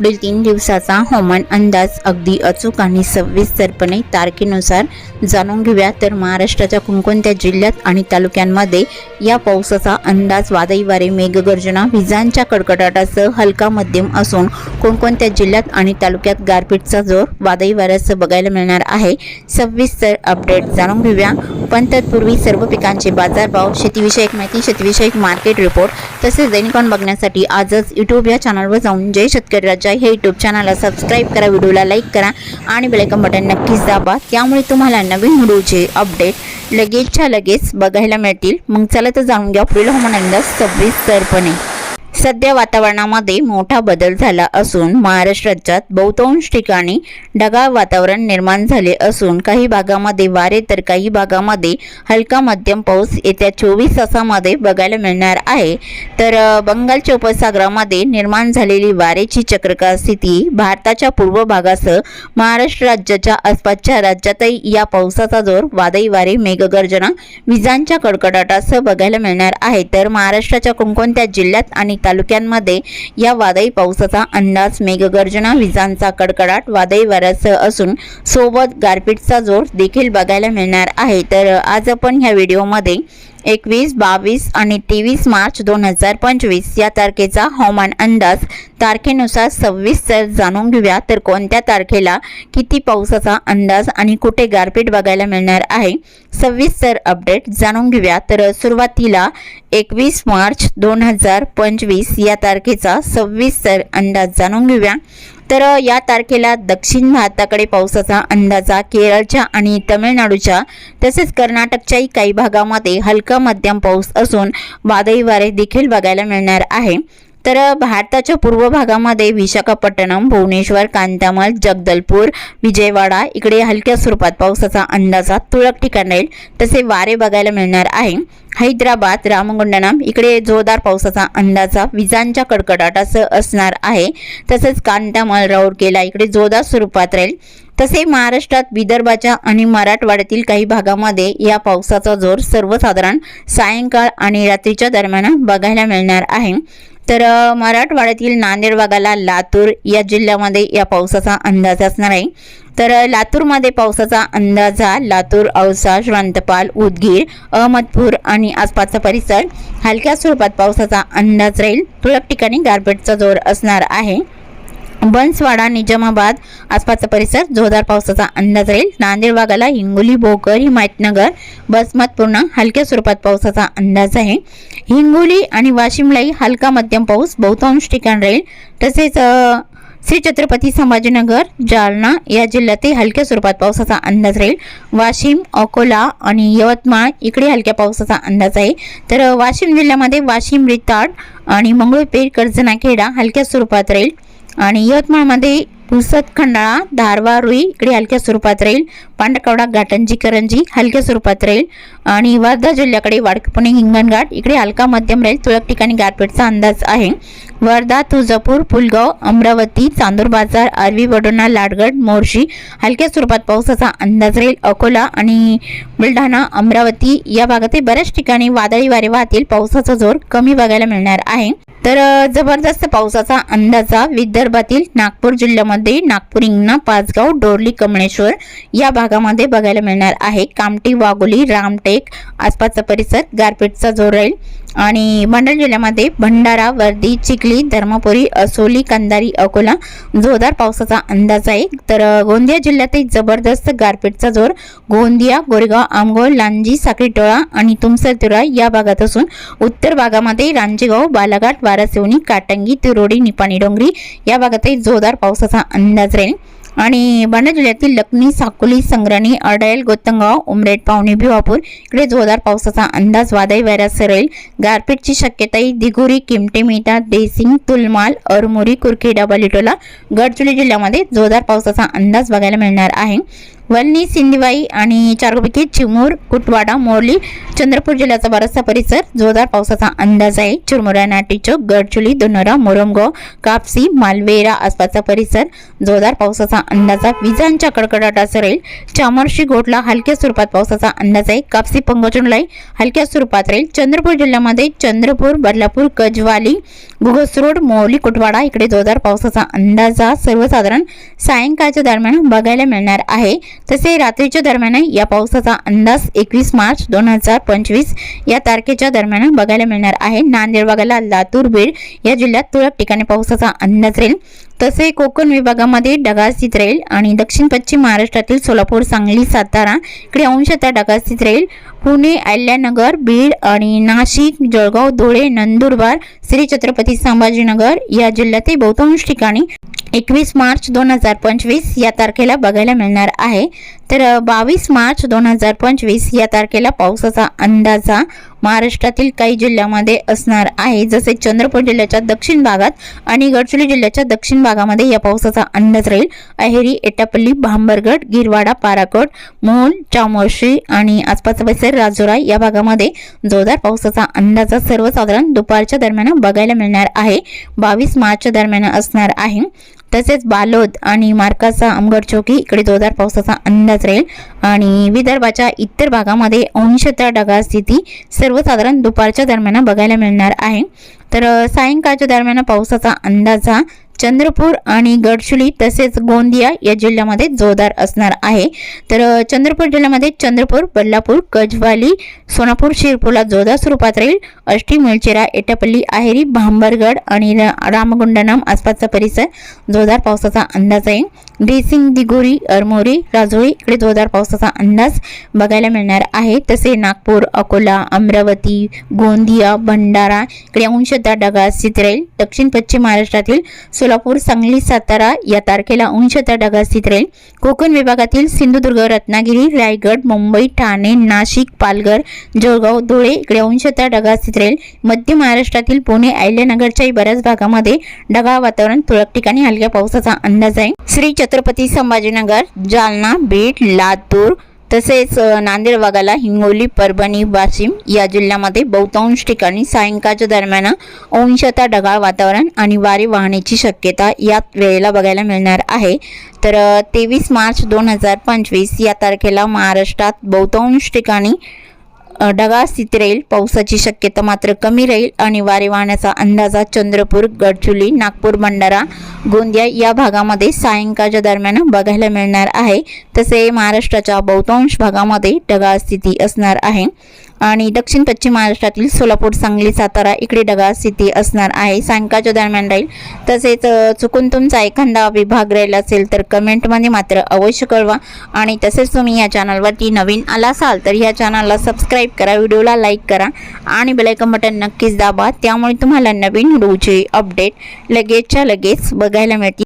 पुढील तीन दिवसाचा हवामान अंदाज अगदी अचूक आणि सविस्तरपणे तारखेनुसार जाणून घेऊया. तर महाराष्ट्राच्या कोणकोणत्या जिल्ह्यात आणि तालुक्यांमध्ये या पावसाचा अंदाज वादळी वारे मेघगर्जना विजांच्या कडकडाटासह हलका मध्यम असून कोणकोणत्या जिल्ह्यात आणि तालुक्यात गारपीटचा जोर वादळी वाऱ्यासह बघायला मिळणार आहे सविस्तर अपडेट जाणून घेऊया. पण तत्पूर्वी सर्व पिकांचे बाजारभाव शेतीविषयक माहिती शेतीविषयक मार्केट रिपोर्ट तसेच दैनिकॉन बघण्यासाठी आजच यूट्यूब या चॅनलवर जाऊन जय शेतकरी राज्य राजा हे यूट्यूब चॅनलला सबस्क्राईब करा व्हिडिओला लाईक करा आणि बेलायकन बटन नक्कीच दाबा. त्यामुळे तुम्हाला नवीन व्हिडिओचे अपडेट लगेचच्या लगेच बघायला मिळतील. मग चला तर जाणून घ्या पुढील हवामान अंदाज सविस्तरपणे सध्या वातावरणामध्ये मोठा बदल झाला असून महाराष्ट्र राज्यात बहुतांश ठिकाणी ढगाळ वातावरण निर्माण झाले असून काही भागामध्ये वारे तर काही भागामध्ये हलका मध्यम पाऊस येत्या चोवीस तासामध्ये बघायला मिळणार आहे. तर बंगालच्या उपसागरामध्ये निर्माण झालेली वारेची चक्रकार स्थिती भारताच्या पूर्व भागासह महाराष्ट्र राज्याच्या आसपासच्या राज्यातही या पावसाचा जोर वादळी वारे मेघगर्जना विजांच्या कडकडाटासह बघायला मिळणार आहे. तर महाराष्ट्राच्या कोणकोणत्या जिल्ह्यात आणि तालुक्यांमध्ये या वादळी पावसाचा अंदाज मेघगर्जना विजांचा कडकडाट वादळी वाऱ्यासह असून सोबत गारपीटचा जोर देखील बघायला मिळणार आहे. तर आज आपण ह्या व्हिडिओमध्ये एकवीस बावीस आणि तेवीस मार्च दोन हजार पंचवीस या तारखेचा हवामान अंदाज तारखेनुसार सविस्तर जाणून घेऊया. तर कोणत्या तारखेला किती पावसाचा अंदाज आणि कुठे गारपीट बघायला मिळणार आहे? सविस्तर अपडेट जाणून घेऊया. तर सुरुवातीला एकवीस मार्च दोन हजार पंचवीस या तारखेचा सविस्तर अंदाज जाणून घेऊया. तर या तारखेला दक्षिण भारताकडे पावसाचा अंदाजा केरळच्या आणि तमिळनाडूच्या तसेच कर्नाटकच्याही काही भागामध्ये हलका मध्यम पाऊस असून वादळी वारे देखील बघायला मिळणार आहे. तर भारताच्या पूर्व भागामध्ये विशाखापट्टणम भुवनेश्वर कांतामल जगदलपूर विजयवाडा इकडे हलक्या स्वरूपात पावसाचा अंदाजा तुरळक ठिकाण राहील. तसे वारे बघायला मिळणार आहे. हैदराबाद रामगुंडनम इकडे जोरदार पावसाचा अंदाजा विजांच्या कडकडाटासह असणार आहे. तसेच कांतामल राऊरकेला इकडे जोरदार स्वरूपात राहील. तसे महाराष्ट्रात विदर्भाच्या आणि मराठवाड्यातील काही भागामध्ये या पावसाचा जोर सर्वसाधारण सायंकाळ आणि रात्रीच्या दरम्यान बघायला मिळणार आहे. तर मराठवाड्यातील नांदेड भागाला लातूर या जिल्ह्यामध्ये या पावसाचा अंदाज असणार आहे. तर लातूरमध्ये पावसाचा अंदाज हा लातूर औसा श्रांतपाल उदगीर अहमदपूर आणि आसपासचा परिसर हलक्या स्वरूपात पावसाचा अंदाज राहील. तुरळक ठिकाणी गारपेटचा जोर असणार आहे. बन्सवाडा निजामाबाद आसपासचा परिसर जोरदार पावसाचा अंदाज राहील. नांदेड भागाला हिंगोली भोकर हिमायतनगर बसमतपूर्ण हलक्या स्वरूपात पावसाचा अंदाज आहे. हिंगोली आणि वाशिमलाही हलका मध्यम पाऊस बहुतांश ठिकाण राहील. तसेच श्री छत्रपती संभाजीनगर जालना या जिल्ह्यातही हलक्या स्वरूपात पावसाचा अंदाज राहील. वाशिम अकोला आणि यवतमाळ इकडे हलक्या पावसाचा अंदाज आहे. तर वाशिम जिल्ह्यामध्ये वाशिम रिताड आणि मंगळपेठ कर्जनाखेडा हलक्या स्वरूपात राहील. आणि यवतमाळमध्ये पुसद खंडाळा धारवा रुई इकडे हलक्या स्वरूपात राहील. पांडकवडा घाटंजी करंजी हलक्या स्वरूपात राहील. आणि वर्धा जिल्ह्याकडे वाडकपुणे हिंगणघाट इकडे हलका मध्यम राहील. तुरळक ठिकाणी गारपीटचा अंदाज आहे. वर्धा तुळजापूर पुलगाव अमरावती चांदूर बाजार आरवी वडोणा लाडगड मोर्शी हलक्या स्वरूपात पावसाचा अंदाज राहील. अकोला आणि बुलढाणा अमरावती या भागातील बऱ्याच ठिकाणी वादळी वारे वाहतील. पावसाचा जोर कमी बघायला मिळणार आहे. तर जबरदस्त पावसाचा अंदाजा विदर्भातील नागपूर जिल्ह्यामध्ये नागपूर इंगणा पाचगाव डोरली कमळेश्वर या भागामध्ये बघायला मिळणार आहे. कामटी वाघोली रामटेक आसपासचा परिसर गारपीटचा जोर राहील. आणि भंडारा जिल्ह्यामध्ये भंडारा वर्दी चिखली धर्मपुरी असोली कंदारी अकोला जोरदार पावसाचा अंदाज आहे. तर गोंदिया जिल्ह्यातही जबरदस्त गारपीटचा जोर गोंदिया गोरेगाव आमगोल लांजी साखरीटोळा आणि तुमसरतुरा या भागात असून उत्तर भागामध्ये रांजेगाव बालाघाट वारासेवणी काटंगी तिरोडी निपाणी डोंगरी या भागातही जोरदार पावसाचा अंदाज राहील. आणि बांडा जिल्ह्यातील लखनी साकोली संग्राणी अडायल गोतंगाव उमरेड पावणे भिवापूर इकडे जोरदार पावसाचा अंदाज वादळी वाऱ्यास राहील गारपीटची शक्यताही दिगुरी किमटे मिठा देसिंग तुलमाल अरमुरी कुरखेडा बलिटोला गडचिरोली जिल्ह्यामध्ये जोरदार पावसाचा अंदाज बघायला मिळणार आहे. वल्ली सिंधीबाई आणि चारपैकी चिमूर कुटवाडा मोरली चंद्रपूर जिल्ह्याचा बराचसा परिसर जोरदार पावसाचा अंदाज आहे. चिरमुरा नाटीचोक गडचुली दोनोरा मोरमगाव कापसी मालवेरा आसपासचा परिसर जोरदार पावसाचा अंदाज आहे. विजांच्या कडकडाटासह राहील चामोर्शी गोटला हलक्या स्वरूपात पावसाचा अंदाज आहे. कापसी पंगचुनलाई हलक्या स्वरूपात राहील चंद्रपूर जिल्ह्यामध्ये चंद्रपूर बदलापूर कजवाली गुगसरोड मोरली कुटवाडा इकडे जोरदार पावसाचा अंदाज हा सर्वसाधारण सायंकाळच्या दरम्यान बघायला मिळणार आहे. तसे रात्रीच्या दरम्यान या पावसाचा अंदाज एकवीस मार्च दोन हजार पंचवीस या तारखेच्या दरम्यान बघायला मिळणार आहे. नांदेड भागाला लातूर बीड या जिल्ह्यात तुरळक ठिकाणी पावसाचा अंदाज राहील. तसे कोकण विभागामध्ये ढगाळ स्थित राहील आणि दक्षिण पश्चिम महाराष्ट्रातील सोलापूर सांगली सातारा इकडे अंशतः ढगाळ स्थित राहील. पुणे अहिल्यानगर बीड आणि नाशिक जळगाव धुळे नंदुरबार श्री छत्रपती संभाजीनगर या जिल्ह्यातील बहुतांश ठिकाणी एकवीस मार्च दोन हजार पंचवीस या तारखेला बघायला मिळणार आहे. तर बावीस मार्च दोन हजार पंचवीस या तारखेला पावसाचा अंदाजा महाराष्ट्रातील काही जिल्ह्यामध्ये असणार आहे. जसे चंद्रपूर जिल्ह्याच्या दक्षिण भागात आणि गडचिरोली जिल्ह्याच्या दक्षिण भागामध्ये या पावसाचा अंदाज राहील. अहेरी एटापल्ली भांबरगड गिरवाडा पाराकोट मोहोळ चामोर्शी आणि आसपासचा परिसर राजुरा या भागामध्ये जोरदार पावसाचा अंदाजा सर्वसाधारण दुपारच्या दरम्यान बघायला मिळणार आहे. बावीस मार्चच्या दरम्यान असणार आहे. तसेच बालोद आणि मार्काचा अमगड चौकी इकडे जोरदार पावसाचा अंदाज राहील. आणि विदर्भाच्या इतर भागामध्ये अंशतः ढगाळ स्थिती सर्वसाधारण दुपारच्या दरम्यान बघायला मिळणार आहे. तर सायंकाळच्या दरम्यान पावसाचा अंदाज हा चंद्रपूर आणि गडचुली तसेच गोंदिया या जिल्ह्यामध्ये जोरदार असणार आहे. तर चंद्रपूर जिल्ह्यामध्ये चंद्रपूर बल्लापूर गजवाली सोनापूर शिरपूरला जोरदार स्वरूपात राहील. अष्टी मुलचेरा एटापल्ली आहेरी भांबरगड आणि र- रामगुंडनम आसपासचा परिसर जोरदार पावसाचा अंदाज आहे. ड्रेसिंग दिगोरी अरमोरी राजोळी इकडे जोरदार पावसाचा अंदाज बघायला मिळणार आहे. तसे नागपूर अकोला अमरावती गोंदिया भंडारा इकडे अंशतः ढगाळ स्थित राहील. दक्षिण पश्चिम महाराष्ट्रातील सोलापूर सांगली सातारा या तारखेला अंशतः ढगाळ स्थित राहील कोकण विभागातील सिंधुदुर्ग रत्नागिरी रायगड मुंबई ठाणे नाशिक पालघर जळगाव धुळे इकडे अंशतः ढगाळ स्थित राहील मध्य महाराष्ट्रातील पुणे अहिल्यानगरच्याही बऱ्याच भागामध्ये ढगाळ वातावरण तुरळक ठिकाणी हलक्या पावसाचा अंदाज आहे. श्री छत्रपती संभाजीनगर जालना बीड लातूर तसेच नांदेड भागाला हिंगोली परभणी वाशिम या जिल्ह्यामध्ये बहुतांश ठिकाणी सायंकाळच्या दरम्यान अंशता ढगाळ वातावरण आणि वारे वाहण्याची शक्यता यात वेळेला बघायला मिळणार आहे. तर तेवीस मार्च दोन हजार पंचवीस या तारखेला महाराष्ट्रात बहुतांश ठिकाणी ढगाळ स्थिती राहील पावसाची शक्यता मात्र कमी राहील आणि वारे वाहण्याचा अंदाजा चंद्रपूर गडचुली नागपूर भंडारा गोंदिया या भागामध्ये सायंकाळच्या दरम्यान बघायला मिळणार आहे. तसे महाराष्ट्राच्या बहुतांश भागामध्ये ढगाळ स्थिती असणार आहे. आणि दक्षिण पश्चिम महाराष्ट्रातील सोलापूर सांगली सातारा इकडे ढगाळ स्थिती असणार आहे. सायंकाळच्या दरम्यान राहील. तसेच चुकून तुमचा एखादा विभाग राहिला असेल तर कमेंटमध्ये मात्र अवश्य कळवा. आणि तसेच तुम्ही या चॅनलवरती नवीन आला असाल तर ह्या चॅनलला सबस्क्राईब करा व्हिडिओला लाईक करा आणि बेलायकन बटन नक्कीच दाबा. त्यामुळे तुम्हाला नवीन व्हिडिओचे अपडेट लगेचच्या लगेच बघायला मिळतील.